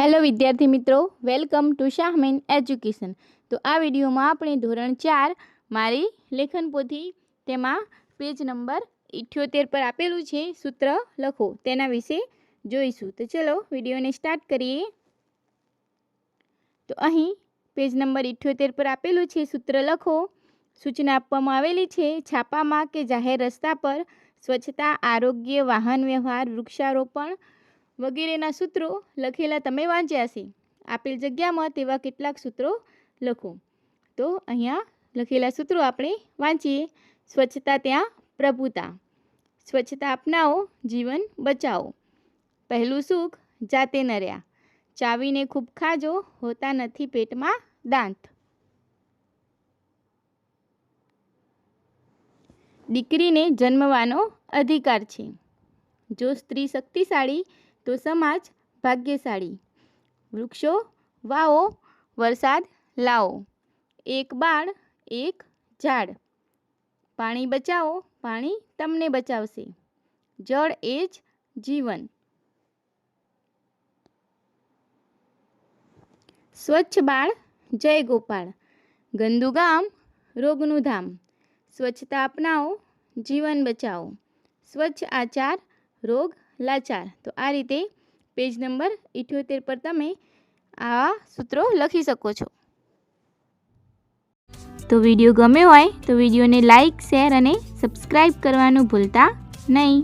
Hello વિદ્યાર્થી મિત્રો, welcome to શાહમેન education. તો આ વિડીયોમાં આપણે ધોરણ ચાર મારી લેખન પોથી, તેમાં પેજ નંબર ઇઠ્યોતેર પર આપેલું છે, સૂત્ર લખો, તેના વિશે જોઈશું. તો ચલો વિડીયોને સ્ટાર્ટ કરીએ. તો અહીં પેજ નંબર ઇઠ્યોતેર પર આપેલું છે, સૂત્ર લખો. સૂચના આપવામાં આવેલી છે, છાપામાં કે જાહેર રસ્તા પર સ્વચ્છતા, આરોગ્ય, વાહન વ્યવહાર, વૃક્ષારોપણ વગેરેના સૂત્રો લખેલા તમે વાંચ્યા છે. આપેલ જગ્યામાં તેવા કેટલાક સૂત્રો લખો. તો અહીંયા લખેલા સૂત્રો આપણે વાંચીએ. સ્વચ્છતા ત્યાં પ્રભુતા. સ્વચ્છતા અપનાવો, જીવન બચાવો. પહેલું સુખ જાતે નર્યા. ચાવીને ખૂબ ખાજો, હોતા નથી પેટમાં દાંત. દીકરીને જન્મવાનો અધિકાર છે. જો સ્ત્રી શક્તિશાળી તો સમાજ ભાગ્યશાળી. વૃક્ષો, વાવો, વરસાદ લાવો. એક બાળ, એક ઝાડ. પાણી બચાવો, પાણી તમને બચાવશે. જળ એ જ જીવન. સ્વચ્છ બાળ, જય ગોપાળ. ગંદુ ગામ, રોગનું ધામ. સ્વચ્છતા અપનાવો, જીવન બચાવો. સ્વચ્છ આચાર, રોગ લાચાર. તો આ રીતે પેજ નંબર ઇઠ્યોતેર પર તમે આ સૂત્રો લખી શકો છો. તો વીડિયો ગમ્યો હોય તો વિડીયોને લાઈક શેર અને સબસ્ક્રાઈબ કરવાનું ભૂલતા નહીં.